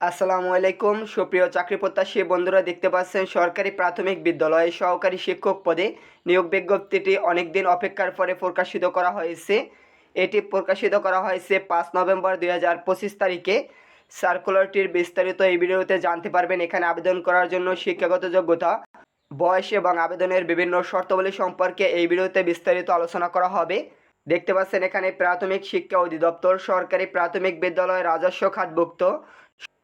আসসালামু আলাইকুম। সুপ্রিয় চাকরি প্রত্যাশী বন্ধুরা, দেখতে পাচ্ছেন সরকারি প্রাথমিক বিদ্যালয়ে সহকারী শিক্ষক পদে নিয়োগ বিজ্ঞপ্তিটি অনেকদিন অপেক্ষার পরে প্রকাশিত করা হয়েছে। এটি প্রকাশিত করা হয়েছে পাঁচ নভেম্বর দুই হাজার পঁচিশ তারিখে। সার্কুলারটির বিস্তারিত এই ভিডিওতে জানতে পারবেন এখানে আবেদন করার জন্য শিক্ষাগত যোগ্যতা, বয়স এবং আবেদনের বিভিন্ন শর্তাবলী সম্পর্কে এই ভিডিওতে বিস্তারিত আলোচনা করা হবে। দেখতে পাচ্ছেন এখানে প্রাথমিক শিক্ষা অধিদপ্তর, সরকারি প্রাথমিক বিদ্যালয় রাজস্ব খাতভুক্ত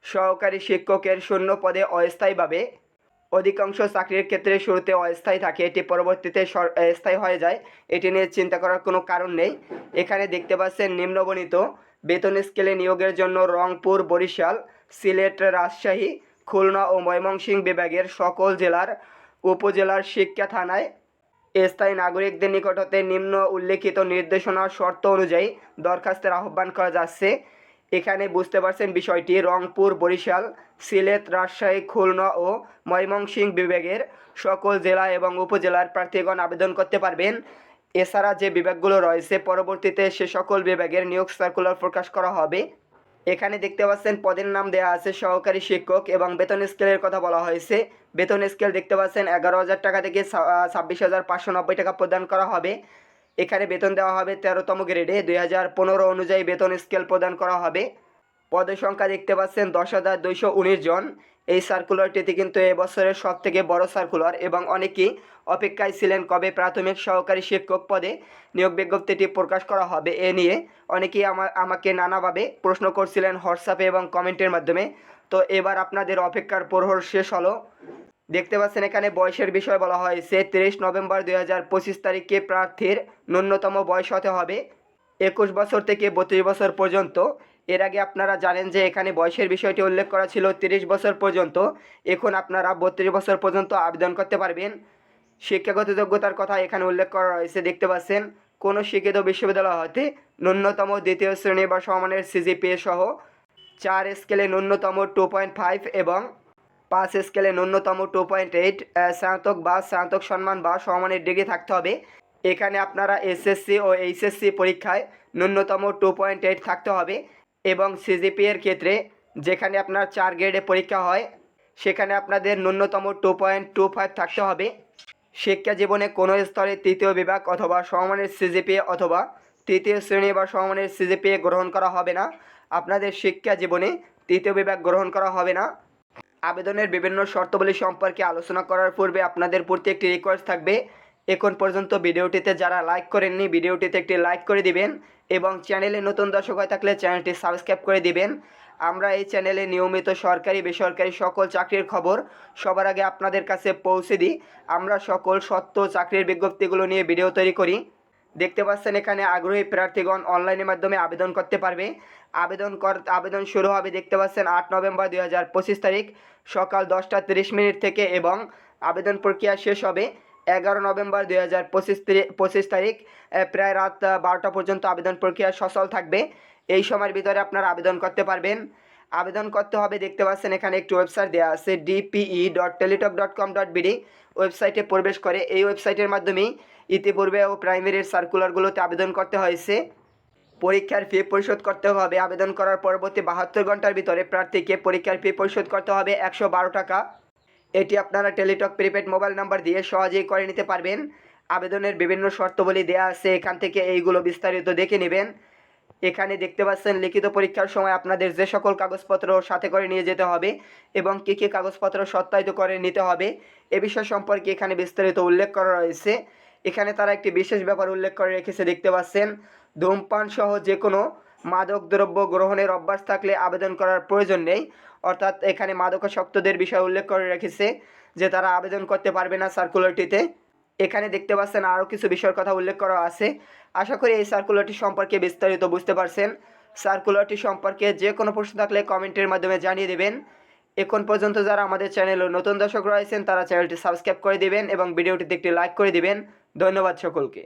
সহকারী শিক্ষকের শূন্য পদে অস্থায়ীভাবে। অধিকাংশ চাকরির ক্ষেত্রে শুরুতে অস্থায়ী থাকে, এটি পরবর্তীতে স্থায়ী হয়ে যায়। এটি নিয়ে চিন্তা করার কোনো কারণ নেই। এখানে দেখতে পাচ্ছেন নিম্নবণিত বেতন স্কেলে নিয়োগের জন্য রংপুর, বরিশাল, সিলেট, রাজশাহী, খুলনা ও ময়মনসিংহ বিভাগের সকল জেলার উপজেলার শিক্ষা থানায় স্থায়ী নাগরিকদের নিকট হতে নিম্ন উল্লেখিত নির্দেশনা শর্ত অনুযায়ী দরখাস্তের আহ্বান করা যাচ্ছে। এখানে বুঝতে পারছেন বিষয়টি, রংপুর, বরিশাল, সিলেট, রাজশাহী, খুলনা ও ময়মনসিংহ বিভাগের সকল জেলা এবং উপজেলার প্রার্থীগণ আবেদন করতে পারবেন। এছাড়া যে বিভাগগুলো রয়েছে, পরবর্তীতে সে সকল বিভাগের নিয়োগ সার্কুলার প্রকাশ করা হবে। এখানে দেখতে পাচ্ছেন পদের নাম দেওয়া আছে, সহকারী শিক্ষক এবং বেতন স্কেলের কথা বলা হয়েছে। বেতন স্কেল দেখতে পাচ্ছেন এগারো হাজার টাকা থেকে ছাব্বিশ হাজার পাঁচশো নব্বই টাকা প্রদান করা হবে। এখানে বেতন দেওয়া হবে তেরোতম গ্রেডে। দুই হাজার পনেরো অনুযায়ী বেতন স্কেল প্রদান করা হবে। পদের সংখ্যা দেখতে পাচ্ছেন দশ হাজার দুইশো উনিশ জন। এই সার্কুলারটিতে কিন্তু এবছরের সব থেকে বড় সার্কুলার এবং অনেকেই অপেক্ষায় ছিলেন কবে প্রাথমিক সহকারী শিক্ষক পদে নিয়োগ বিজ্ঞপ্তিটি প্রকাশ করা হবে। এ নিয়ে অনেকেই আমা আমাকে নানাভাবে প্রশ্ন করছিলেন হোয়াটসঅ্যাপে এবং কমেন্টের মাধ্যমে। তো এবার আপনাদের অপেক্ষার প্রহর শেষ হলো। দেখতে পাচ্ছেন, এখানে বয়সের বিষয় বলা হয়েছে তিরিশ নভেম্বর দুই হাজার পঁচিশ তারিখে প্রার্থীর ন্যূনতম বয়স হতে হবে, একুশ বছর থেকে বত্রিশ বছর পর্যন্ত। এর আগে আপনারা জানেন যে এখানে বয়সের বিষয়টি উল্লেখ করা ছিল তিরিশ বছর পর্যন্ত, এখন আপনারা বত্রিশ বছর পর্যন্ত আবেদন করতে পারবেন। শিক্ষাগত যোগ্যতার কথা এখানে উল্লেখ করা রয়েছে দেখতে পাচ্ছেন, কোনো শিক্ষিত বিশ্ববিদ্যালয় হতে ন্যূনতম দ্বিতীয় শ্রেণি বা সমানের সিজিপিএ সহ চার স্কেলে ন্যূনতম টু পয়েন্ট ফাইভ এবং পাঁচ স্কেলে ন্যূনতম টু পয়েন্ট এইট স্নাতক বা স্নাতক সম্মান বা সমানের ডিগ্রি থাকতে হবে। এখানে আপনারা এসএসসি ও এইচএসসি পরীক্ষায় ন্যূনতম টু পয়েন্ট এইট থাকতে হবে এবং সিজিপি এর ক্ষেত্রে যেখানে আপনার চার গ্রেডে পরীক্ষা হয়, সেখানে আপনাদের ন্যূনতম টু পয়েন্ট টু ফাইভ থাকতে হবে। শিক্ষা জীবনে কোনো স্তরে তৃতীয় বিভাগ অথবা সমমানের সিজিপিএ অথবা তৃতীয় শ্রেণি বা সমমানের সিজিপিএ গ্রহণ করা হবে না। আপনাদের শিক্ষা জীবনে তৃতীয় বিভাগ গ্রহণ করা হবে না। আবেদনের বিভিন্ন শর্তাবলী সম্পর্কে আলোচনা করার পূর্বে আপনাদের প্রতি একটি রিকোয়েস্ট থাকবে। এখন পর্যন্ত ভিডিওটিতে যারা লাইক করেননি, ভিডিওটিতে একটি লাইক করে দিবেন এবং চ্যানেলে নতুন দর্শক হয়ে থাকলে চ্যানেলটি সাবস্ক্রাইব করে দিবেন। আমরা এই চ্যানেলে নিয়মিত সরকারি, বেসরকারি সকল চাকরির খবর সবার আগে আপনাদের কাছে পৌঁছে দিই। আমরা সকল সত্য চাকরির বিজ্ঞপ্তিগুলো নিয়ে ভিডিও তৈরি করি। দেখতে পাচ্ছেন এখানে আগ্রহী প্রার্থীগণ অনলাইনের মাধ্যমে আবেদন করতে পারবে। আবেদন কর আবেদন শুরু হবে দেখতে পাচ্ছেন আট নভেম্বর দুই হাজার পঁচিশ তারিখ সকাল দশটা তিরিশ মিনিট থেকে এবং আবেদন প্রক্রিয়া শেষ হবে এগারো নভেম্বর দুই হাজার পঁচিশ পঁচিশ তারিখ। প্রায় রাত বারোটা পর্যন্ত আবেদন প্রক্রিয়া সচল থাকবে। এই সময়ের ভিতরে আপনারা আবেদন করতে পারবেন। আবেদন করতে হবে। দেখতে পাচ্ছেন এখানে একটি ওয়েবসাইট দেওয়া আছে DPE dot Teletalk dot com dot BD ওয়েবসাইটে প্রবেশ করে, এই ওয়েবসাইটের মাধ্যমেই ইতিপূর্বে ও প্রাইমারির সার্কুলারগুলোতে আবেদন করতে হয়েছে। পরীক্ষার ফি পরিশোধ করতে হবে। আবেদন করার পরবর্তী বাহাত্তর ঘণ্টার ভিতরে প্রার্থীকে পরীক্ষার ফি পরিশোধ করতে হবে একশো বারো টাকা। এটি আপনারা টেলিটক প্রিপেড মোবাইল নাম্বার দিয়ে সহজেই করে নিতে পারবেন। আবেদনের বিভিন্ন শর্তাবলী দেওয়া আছে। এখান থেকে এইগুলো বিস্তারিত দেখে নেবেন। এখানে দেখতে পাচ্ছেন লিখিত পরীক্ষার সময় আপনাদের যে সকল কাগজপত্র সাথে করে নিয়ে যেতে হবে এবং কী কী কাগজপত্র সত্যায়িত করে নিতে হবে এ বিষয় সম্পর্কে এখানে বিস্তারিত উল্লেখ করা রয়েছে। এখানে তারা একটি বিশেষ ব্যাপার উল্লেখ করে রেখেছে, দেখতে পাচ্ছেন। ধূমপান সহ যে কোনো মাদক দ্রব্য গ্রহণের অভ্যাস থাকলে আবেদন করার প্রয়োজন নেই। অর্থাৎ এখানে মাদকাসক্তদের বিষয় উল্লেখ করে রেখেছে যে তারা আবেদন করতে পারবে না সার্কুলারটিতে এখানে দেখতে পাচ্ছেন আরও কিছু বিষয়ের কথা উল্লেখ করা আছে। আশা করি এই সার্কুলারটি সম্পর্কে বিস্তারিত বুঝতে পারছেন। সার্কুলারটি সম্পর্কে যে কোনো প্রশ্ন থাকলে কমেন্টের মাধ্যমে জানিয়ে দেবেন। এখন পর্যন্ত যারা আমাদের চ্যানেলে নতুন দর্শক রয়েছেন, তারা চ্যানেলটি সাবস্ক্রাইব করে দেবেন এবং ভিডিওটিতে একটি লাইক করে দেবেন। ধন্যবাদ সকলকে।